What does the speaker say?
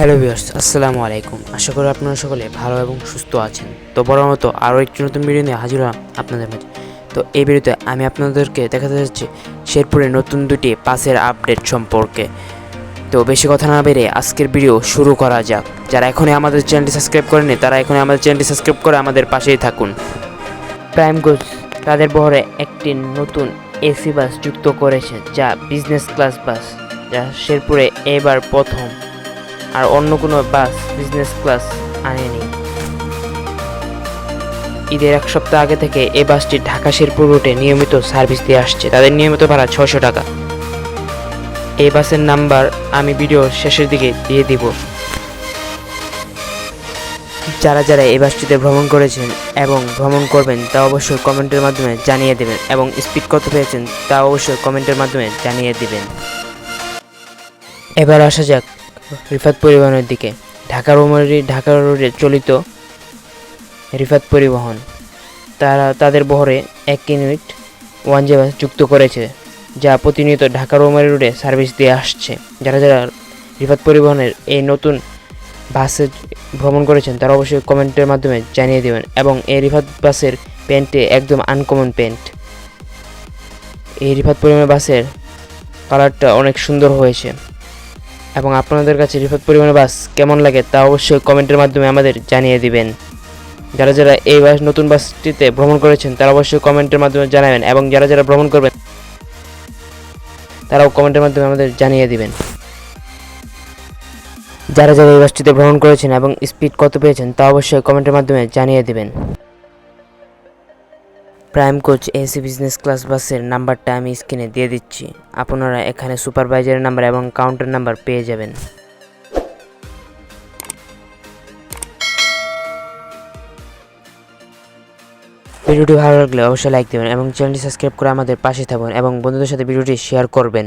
Hello viewers আসসালামু আলাইকুম। আশা করি আপনারা সকলে ভালো এবং সুস্থ আছেন। তো বড় মতো আরও একটি নতুন ভিডিও নিয়ে হাজির হলাম আপনাদের মাঝে। তো এই ভিডিওতে আমি আপনাদেরকে দেখাতে যাচ্ছি শেরপুরে নতুন দুটি পাসের আপডেট সম্পর্কে। তো বেশি কথা না বেড়ে আজকের ভিডিও শুরু করা যাক। যারা এখনই আমাদের চ্যানেলটি সাবস্ক্রাইব করেনি তারা এখনই আমাদের চ্যানেলটি সাবস্ক্রাইব করে আমাদের পাশেই থাকুন। প্রাইম গুডস তাদের বহরে একটি নতুন এসি বাস যুক্ত করেছে, যা বিজনেস ক্লাস বাস যা শেরপুরে এবার প্রথম। আর অন্য কোনো বাস বিজনেস ক্লাস আনেনি। ঈদের এক সপ্তাহ আগে থেকে এই বাসটি ঢাকা শেরপুর রুটে নিয়মিত সার্ভিস দিয়ে আসছে। তাদের নিয়মিত ভাড়া ছশো টাকা। এই বাসের নাম্বার আমি ভিডিওর শেষের দিকে দিয়ে দিব। যারা যারা এই বাসটিতে ভ্রমণ করেছেন এবং ভ্রমণ করবেন, তা অবশ্যই কমেন্টের মাধ্যমে জানিয়ে দেবেন এবং স্পিড কত পেয়েছেন, তা অবশ্যই কমেন্টের মাধ্যমে জানিয়ে দিবেন। এবার আসা যাক রিফাত পরিবহনের দিকে। ঢাকা রোমারি, ঢাকা রোডে চলিত রিফাত পরিবহন। তারা, তাদের বহরে এক ইউনিট ওয়ান জে বাস যুক্ত করেছে, যা প্রতিনিয়ত ঢাকা রোমারি রোডে সার্ভিস দিয়ে আসছে। যারা যারা রিফাত পরিবহনের এই নতুন বাসে ভ্রমণ করেছেন, তারা অবশ্যই কমেন্টের মাধ্যমে জানিয়ে দেবেন এবং এই রিফাত বাসের প্যান্টে একদম আনকমন প্যান্ট। এই রিফাত পরিবহনের বাসের কালারটা অনেক সুন্দর হয়েছে। এবং আপনাদের কাছে রিফাত পরিমাণে বাস কেমন লাগে তা অবশ্যই কমেন্টের মাধ্যমে আমাদের জানিয়ে দিবেন। যারা যারা এই বাস, নতুন বাসটিতে ভ্রমণ করেছেন, তারা অবশ্যই কমেন্টের মাধ্যমে জানাবেন এবং যারা যারা ভ্রমণ করবেন, তারাও কমেন্টের মাধ্যমে আমাদের জানিয়ে দিবেন। যারা যারা এই বাসটিতে ভ্রমণ করেছেন এবং স্পিড কত পেয়েছেন, তা অবশ্যই কমেন্টের মাধ্যমে জানিয়ে দিবেন। Prime coach AC business class বাসের নাম্বারটা আমি স্ক্রিনে দিয়ে দিচ্ছি। আপনারা এখানে সুপারভাইজারের নাম্বার এবং কাউন্টার নাম্বার পেয়ে যাবেন। ভিডিওটি ভালো লাগলে অবশ্যই লাইক দেবেন এবং চ্যানেলটি সাবস্ক্রাইব করে আমাদের পাশে থাকুন এবং বন্ধুদের সাথে ভিডিওটি শেয়ার করবেন।